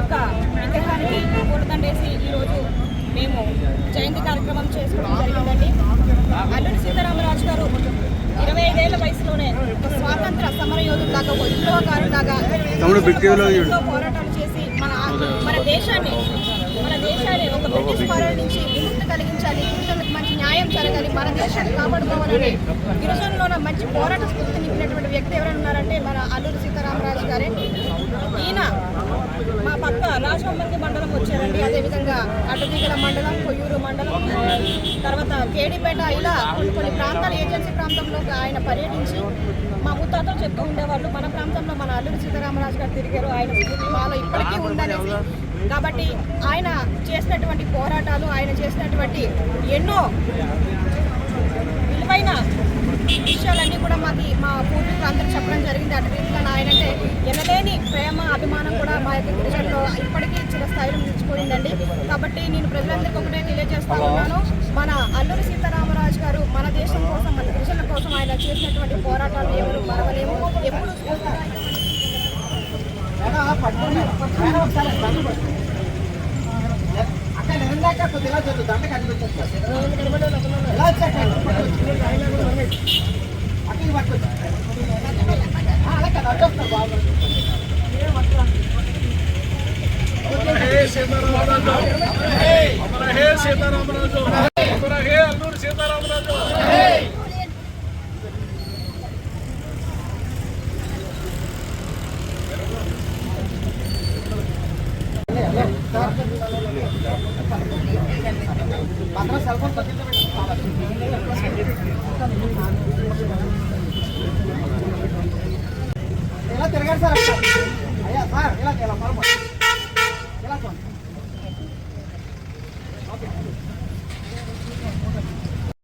యొక్క విగ్రహానికి పూలదండేసి ఈరోజు మేము జయంతి కార్యక్రమం చేసుకోవడం జరిగిందండి. అల్లూరి సీతారామరాజు గారు ఇరవై ఐదేళ్ళ వయసులోనే ఒక స్వాతంత్ర సమర యోధులాగా ఒక విప్లవకారులాగా పోరాటాలు చేసి మన మన దేశాన్ని మన దేశాన్ని ఒక బ్రిటిష్ పాలన నుంచి విముక్తి కలిగించాలి గిరిజనులకు మంచి న్యాయం జరగాలి మన దేశాన్ని కాపాడుకోవాలని గిరిజనులో మంచి పోరాట స్ఫూర్తి నింపినటువంటి వ్యక్తి ఎవరైనా ఉన్నారంటే మన అల్లూరి సీతారామరాజు గారే ఈయన మా పక్క రాజమండ్రి వచ్చారండి. అదేవిధంగా అడ్డదిగల మండలం కొయ్యూరు మండలం తర్వాత కేడిపేట ఇలా కొన్ని కొన్ని ప్రాంతాల ఏజెన్సీ ప్రాంతంలో ఆయన పర్యటించి మా ముత్తాతలు చెప్తూ ఉండేవాళ్ళు మన ప్రాంతంలో మన అల్లుడు సీతారామరాజు గారు తిరిగారు ఆయన మాలో ఇప్పటికీ ఉందనేసి. కాబట్టి ఆయన చేసినటువంటి పోరాటాలు ఆయన చేసినటువంటి ఎన్నో మా యొక్క గిరిజనులో ఇప్పటికీ చిరస్థాయిలో నిలిచిపోయిందండి. కాబట్టి నేను ప్రజలందరికీ ఒకటే తెలియజేస్తా ఉన్నాను. మన అల్లూరి సీతారామరాజు గారు మన దేశం కోసం మన గిరిజనుల కోసం ఆయన చేసినటువంటి పోరాటాలు ఎవరు మరవలేము. ఎప్పుడు అక్కడ దండ కనిపించచ్చు సీతారామరాజు అమర హే సీతారామరాజు అమర హే అల్లూరి సీతారామరాజు మాత్రం సెల్ ఫోన్ పక్కన ఇలా తిరగారు సార్ అయ్యా సార్ ఇలా ఇలా పొరపాటు